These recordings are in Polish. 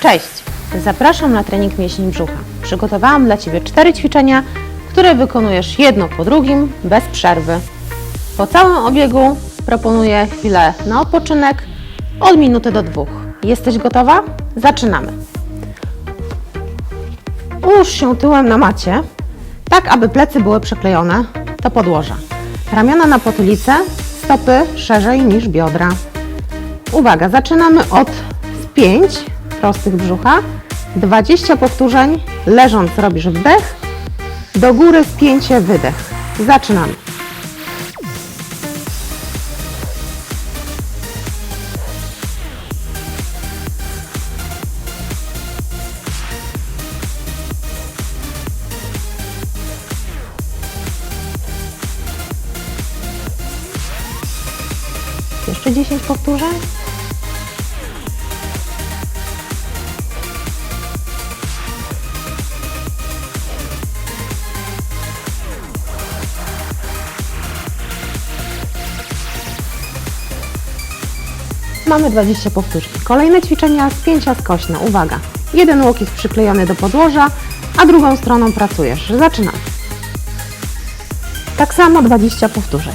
Cześć! Zapraszam na trening mięśni brzucha. Przygotowałam dla Ciebie cztery ćwiczenia, które wykonujesz jedno po drugim, bez przerwy. Po całym obiegu proponuję chwilę na odpoczynek od minuty do dwóch. Jesteś gotowa? Zaczynamy. Ułóż się tyłem na macie, tak aby plecy były przyklejone do podłoża. Ramiona na potylicę, stopy szerzej niż biodra. Uwaga, zaczynamy od 5 prostych brzucha. 20 powtórzeń, leżąc robisz wdech, do góry spięcie, wydech. Zaczynamy. Jeszcze 10 powtórzeń. Mamy 20 powtórzeń. Kolejne ćwiczenia spięcia skośne. Uwaga. Jeden łok jest przyklejony do podłoża, a drugą stroną pracujesz. Zaczynamy. Tak samo 20 powtórzeń.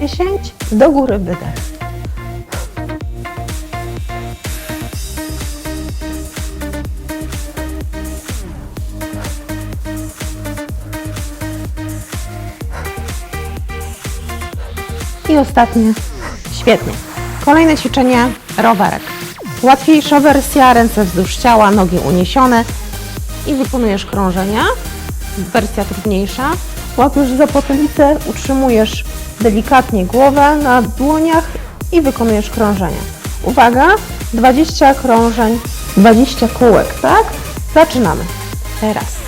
Jeszcze 10. Do góry wydech. I ostatnie. Świetnie. Kolejne ćwiczenie rowerek. Łatwiejsza wersja, ręce wzdłuż ciała, nogi uniesione i wykonujesz krążenia. Wersja trudniejsza. Łapiesz za potylicę, utrzymujesz delikatnie głowę na dłoniach i wykonujesz krążenia. Uwaga, 20 krążeń, 20 kółek, tak? Zaczynamy. Teraz.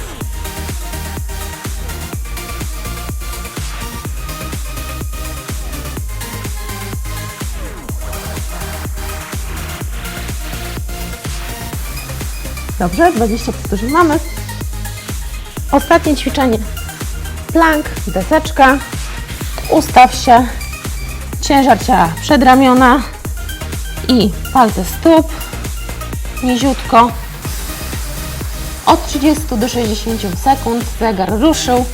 Dobrze, 20 powtórzeń mamy. Ostatnie ćwiczenie. Plank, deseczka. Ustaw się. Ciężar ciała przed ramiona i palce stóp. Niziutko. Od 30 do 60 sekund zegar ruszył.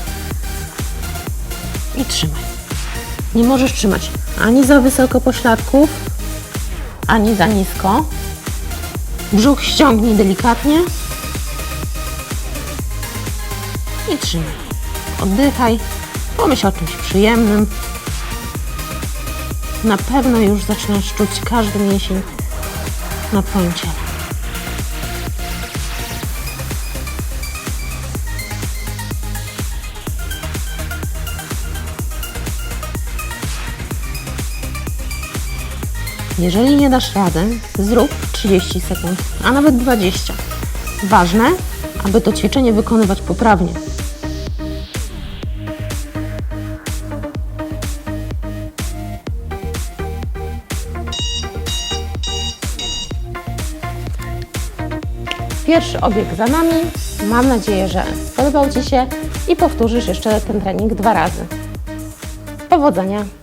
I trzymaj. Nie możesz trzymać ani za wysoko pośladków, ani za nisko. Brzuch ściągnij delikatnie. I trzymaj. Oddychaj. Pomyśl o czymś przyjemnym. Na pewno już zaczynasz czuć każdy mięsień na Twoim ciele. Jeżeli nie dasz rady, zrób 30 sekund, a nawet 20. Ważne, aby to ćwiczenie wykonywać poprawnie. Pierwszy obieg za nami. Mam nadzieję, że spodobał Ci się i powtórzysz jeszcze ten trening dwa razy. Powodzenia!